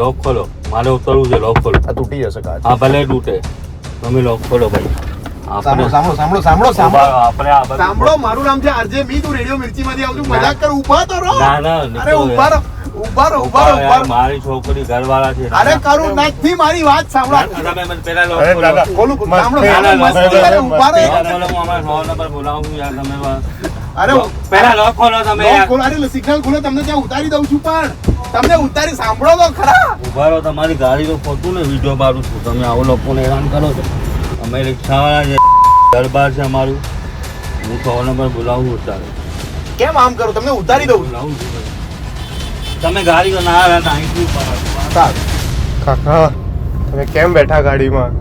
લોક ખોલો. મારે ઉતરવું છે લોક ખોલો. આ તૂટી જશે કાચ. હા ભલે તૂટે. તમે લોક ખોલો ભાઈ. સાંભળો સાંભળો સાંભળો સાંભળો આપણે આ સાંભળો મારું નામ છે આરજે. મી તું રેડિયો મિર્ચી માંથી આવતું મજાક કર ઊભા તો રહો. ના ના અરે નીકળો રહો ઊભા રહો ઊભા રહો યાર, મારી છોકરી ઘરવાળા છે અરે કરું નથી મારી વાત સાંભળો. તમે મને ખોલો. સાંભળો સાંભળો, રહો. હું અમારા સો નંબર બોલાવું યાર તમે અરે પેલા લોક ખોલો તમે યાર. અરે સિગ્નલ ખોલો તમને ત્યાં ઉતારી દઉં છું પણ. તમને ઉતારી સાંભળો તો ખરા. ઊભા રહો તમારી ગાડી તો ખોટું ને વીડિયો મારું છું. તમે આવો લોકોને હેરાન કરો છો. અમે રિક્ષાવાળા છે. દરબાર છે અમારું. હું સો નંબર બોલાવું ઉતારે. કેમ આમ કરો? તમને ઉતારી દઉં. બોલાવું તમે ગાડી તો ના આવ્યા થેન્ક યુ સારું. કાકા તમે કેમ બેઠા ગાડીમાં?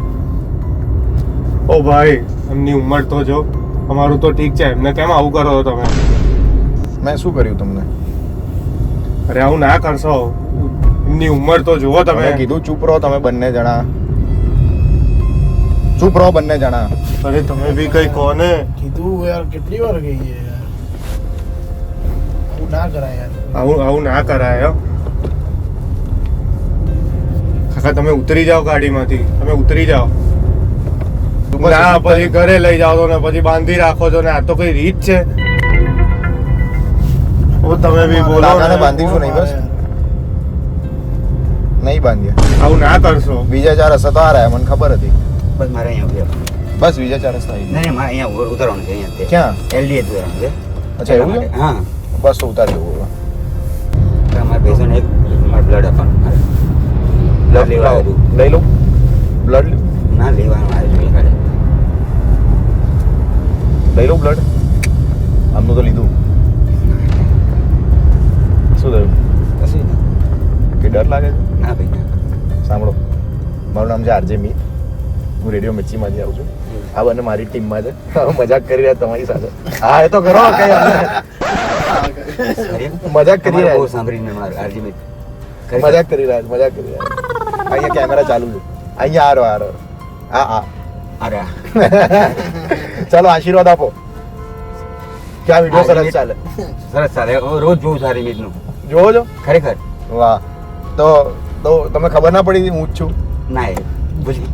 ઓ ભાઈ એમની ઉંમર તો જો. અમારું તો ઠીક છે. એમને કેમ આવું કરો છો તમે? મેં શું કર્યું તમને? અરે આવું ના કરશો. એમની ઉંમર તો જુઓ તમે. કીધું ચૂપ રહો તમે બંને જણા. ચૂપ રહો બંને જણા. અરે તમે બી કઈ કહો ને. કીધું યાર કેટલી વાર કહીએ યાર. આવું ના કરાય યાર. આવું આવું ના કરાય હો. કાકા તમે ઉતરી જાઓ ગાડીમાંથી. તમે ઉતરી જાઓ. ના પછી ઘરે લઈ જાઓ છો ને પછી બાંધી રાખો છો ને. આ તો કઈ રીત છે? ઓ તમે બી બોલો કાકાને બાંધીશું નહીં બસ. નહીં બાંધ્યા આવું ના કરશો. બીજા ચાર રસ્તા તો આ રહ્યા મને ખબર હતી. બસ મારે અહીંયા ઉતરવાનું. બસ બીજા ચાર રસ્તા આવી નહીં નહીં મારે અહીંયા ઉતરવાનું છે અહીંયા ક્યાં? એલડીએ ઉતરવાનું છે. અચ્છા એવું છે? હા. બસ તો ઉતારી દઉં તો અમારે પેશન્ટ એક મારે બ્લડ આપવાનું મારે બ્લડ લેવા આવ્યું. લઈ લઉં. બ્લડ ના લેવાનું મારે જોઈએ લઈ લઉં બ્લડ આમનું તો લીધું. શું થયું? કશું નહીં. કે ડર લાગે છે? ના ભાઈ ના. સાંભળો. મારું નામ છે આરજે મી હું રેડિયો મિર્ચીમાંથી આવું છું. આ બંને મારી ટીમમાં છે. મજાક કરી રહ્યા તમારી સાથે. હા એ તો કરો કઈ મજાક કરી રહ્યા બહુ. સાંભળીને મારું આરજીમેટ મજાક કરી રહ્યા મજાક કરી રહ્યા અહીંયા કેમેરા ચાલુ છે. અહીંયા આરો આરો. હા આ. અરે ચાલો આશીર્વાદ આપો. ક્યાં આ વીડિયો સરસ ચાલે? સરસ ચાલે. રોજ જોઉં સારી મીટનું જોવો છો? ખરેખર? વાહ. તો તો તમે ખબર ના પડી હું જ છું? ના એ ભૂલી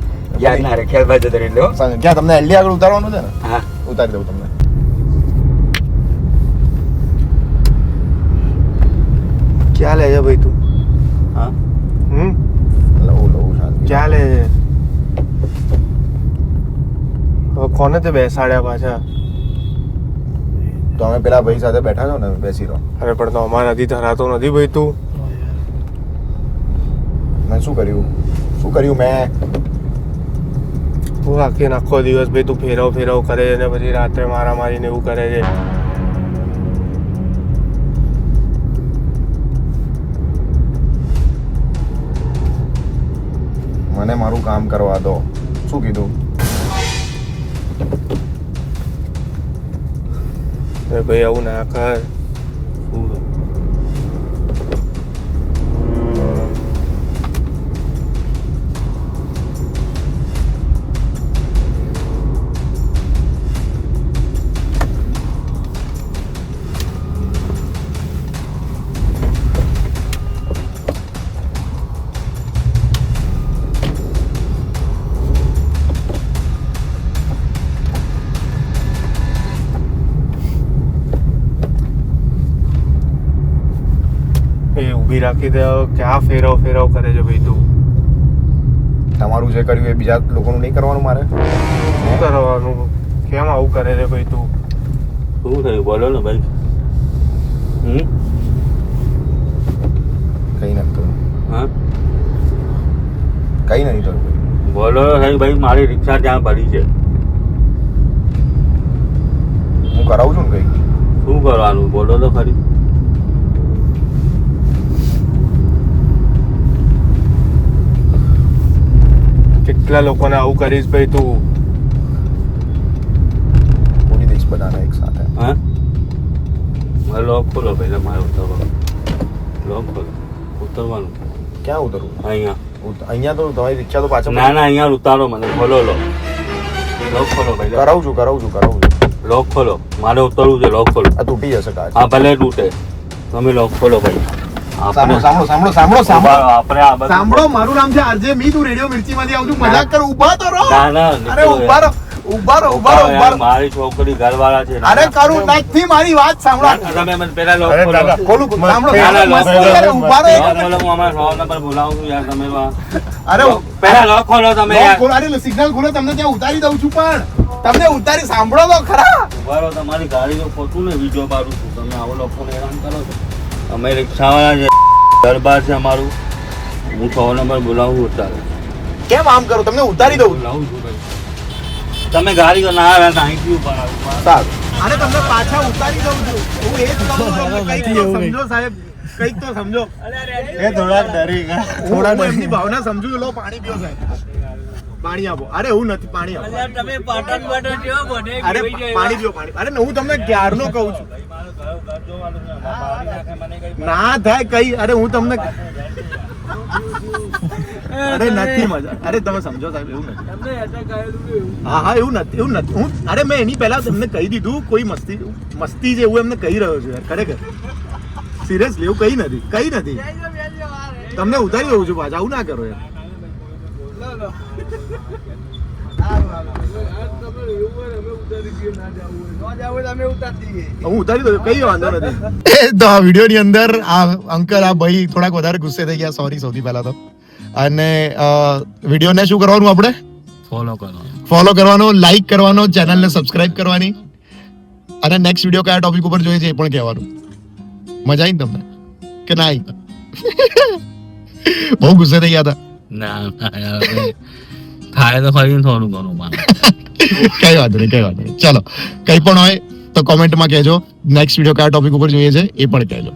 યાદ ના રહે ખ્યાલ ભાઈ એટલે હો. ક્યાં તમને એલડી આગળ ઉતારવાનું છે ને? હા. ઉતારી દઉં તમને. ક્યાં લે છે ભાઈ તું? હા? હમ? લઉં લઉં શાંતિ ક્યાં લે છે? કોને તે બેસાડ્યા પાછા? તો અમે પેલા ભાઈ સાથે બેઠા છો ને બેસી રહો અરે પણ તો અમારાથી ધરાતો નથી ભાઈ તું. મેં શું કર્યું? શું કર્યું મેં? હું આખી આખો દિવસ ભાઈ તું ફેરવ ફેરવ કરે છે ને પછી રાત્રે મારા મારીને એવું કરે છે. મને મારું કામ કરવા દો. શું કીધું? ભાઈ આવું ના કર. ઊભી રાખી દે કે ક્યાં ફેરવ ફેરવ કરે છે ભાઈ તું. તમારું જે કર્યું એ બીજા લોકોનું નહીં કરવાનું મારે? શું કરવાનું? કેમ આવું કરે છે ભાઈ તું? શું થયું? બોલો ને ભાઈ. હમ? કઈ નથી થયું. હા? કઈ નથી થયું. બોલો સાહેબ ભાઈ મારી રિક્ષા ત્યાં ભરી છે? હું કરાવું છું ને કઈ શું કરવાનું? બોલો તો ખરી. કેટલા લોકોને આવું કરીશ ભાઈ તું. પૂરી દઈશ બધાને એક સાથે. હા? મારે લોક ખોલો પહેલા મારે ઉતરવાનું. લોક ખોલો. ઉતરવાનું. ક્યાં ઉતરવું? અહીંયા. અહીંયા તો તમારી રિક્ષા તો પાછળ ના ના અહીંયા ઉતારો મને. ખોલો લો લોક ખોલો ભાઈ કરાવું છું કરાવું છું કરાવું છું. લોક ખોલો. મારે ઉતરવું છે લોક ખોલો. આ તૂટી જશે કાચ. હા ભલે તૂટે. તમે લોક ખોલો ભાઈ. સાંભળો સાંભળો સાંભળો સાંભળો સાંભળો. આપણે આ બધું- સાંભળો મારું નામ છે આરજે મી તું રેડિયો મિર્ચી માંથી આવું છું મજાક કર ઊભા તો રહો. ના, ના, અરે ઊભા રહો ઊભા રહો ઊભા રહો ઊભા મારી છોકરી ઘરવાળા છે. અરે કરું નથી મારી વાત સાંભળો. તમે મને પેલા લોક અરે ખોલો. દાદા, ખોલું ખોલું. સાંભળો ના, ના, મસ્તી લોક કરે, ખોલો. ઊભા રહો એક લોક મિનિટ. ખોલો, હું હમણાં સો નંબર બોલાવું છું યાર તમે અરે પેલા ખોલો તમે યાર. અરે સિગ્નલ ખોલો તમને ત્યાં ઉતારી દઉં છું પણ. તમને ઉતારી સાંભળો તો ખરા. ઊભા રહો, તમારી ગાડીનું ખોટું ને બીજો મારું છું. તમે આવો લોકોને હેરાન કરો છો. અમે રિક્ષાવાળા છે દરબાર છે અમારું. હું સો નંબર બોલાવું અત્યારે. કેમ આમ કરો? તમને ઉતારી દઉં. બોલાવું છું ભાઈ. તમે ગાડી ના આવ્યા થેન્ક યુ પણ સારું. અને તમને પાછા ઉતારી દઉં છું. હું એ જ કહું છું કંઈક તો સમજો સાહેબ. કંઈક તો સમજો. એ થોડા ડરી ગયા. હું એમની ભાવના સમજુ લો પાણી પીઓ સાહેબ. પાણી આપો. અરે હું નથી પાણી આપો તમે પાટણ પાટણ જેવા બને? અરે પાણી પીઓ પાણી. અરે હું તમને ક્યારનો કહું છું? ના થાય કઈ. અરે હું તમને અરે નથી મજા. અરે તમે સમજો સાહેબ એવું નથી. હા હા એવું નથી એવું નથી. હું અરે મેં એની પહેલા તમને કહી દીધું કોઈ મસ્તી મસ્તી છે એવું એમને કહી રહ્યો છું યાર ખરેખર. સિરિયસલી એવું કઈ નથી કઈ નથી. તમને ઉતારી દઉં છું પાછા આવું ના કરો યાર હું ઉતારી દઉં કઈ વાંધો નથી તો આ વિડીયોની અંદર આ અંકલ આ ભાઈ થોડાક વધારે ગુસ્સે થઈ ગયા સોરી સૌથી પહેલા તો. અને વિડીયોને શું કરવાનું આપણે? ફોલો કરો ફોલો કરવાનો લાઈક કરવાનો ચેનલને સબસ્ક્રાઇબ કરવાની. અને નેક્સ્ટ વીડિયો કયા ટોપિક ઉપર જોઈએ છે એ પણ કહેવાનું. મજા આવી તમને? કે ના આવી બહુ ગુસ્સે થઈ ગયા હતા. ના થાય તો ફરી થોડું ઘણું કઈ વાંધો નહીં કઈ વાંધો નહીં ચલો કઈ પણ હોય તો કોમેન્ટમાં કહેજો નેક્સ્ટ વીડિયો કયા ટોપિક ઉપર જોઈએ છે એ પણ કહેજો